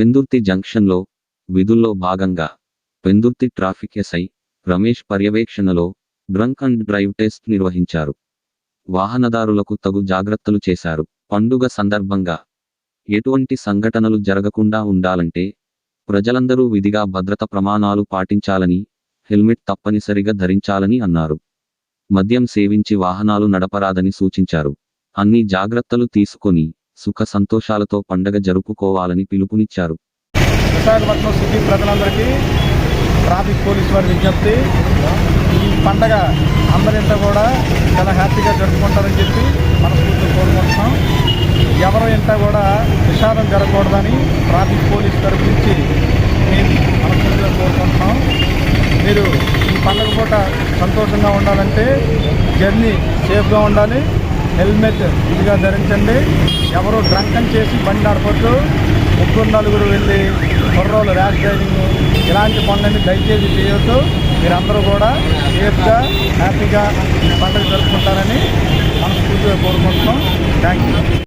పెందుర్తి జంక్షన్లో విధుల్లో భాగంగా పెందుర్తి ట్రాఫిక్ ఎస్ఐ రమేష్ పర్యవేక్షణలో డ్రంక్ అండ్ డ్రైవ్ టెస్ట్ నిర్వహించారు. వాహనదారులకు తగు జాగ్రత్తలు చేశారు. పండుగ సందర్భంగా ఎటువంటి సంఘటనలు జరగకుండా ఉండాలంటే ప్రజలందరూ విధిగా భద్రత ప్రమాణాలు పాటించాలని హెల్మెట్ తప్పనిసరిగా ధరించాలని అన్నారు. మద్యం సేవించి వాహనాలు నడపరాదని సూచించారు. అన్ని జాగ్రత్తలు తీసుకొని సుఖ సంతోషాలతో పండగ జరుపుకోవాలని పిలుపునిచ్చారు. విశాఖపట్నం సిటీ ప్రజలందరికీ ట్రాఫిక్ పోలీస్ వారి విజ్ఞప్తి. ఈ పండగ అందరింతా కూడా చాలా హ్యాపీగా జరుపుకుంటారని చెప్పి మనస్ఫూర్తిగా కోరుకుంటున్నాం. ఎవరు ఇంట కూడా విషాదం జరగకూడదని ట్రాఫిక్ పోలీస్ తరపు నుంచి మేము మనస్ఫూర్తిగా కోరుకుంటున్నాం. మీరు ఈ పండగ పూట సంతోషంగా ఉండాలంటే జర్నీ సేఫ్గా ఉండాలి. హెల్మెట్ ఇదిగా ధరించండి. ఎవరు డ్రంకన్ చేసి బండి నడపొద్దు ముగ్గురు నలుగురు వెళ్ళి కుర్రోలు ర్యాష్ డ్రైవింగ్ ఇలాంటి పనులన్నీ దయచేసి చేయొద్దు. మీరందరూ కూడా సేఫ్గా హ్యాపీగా ఈ పండుగ జరుపుకుంటారని మనస్ఫూర్తిగా కోరుకుంటున్నాం. Thank you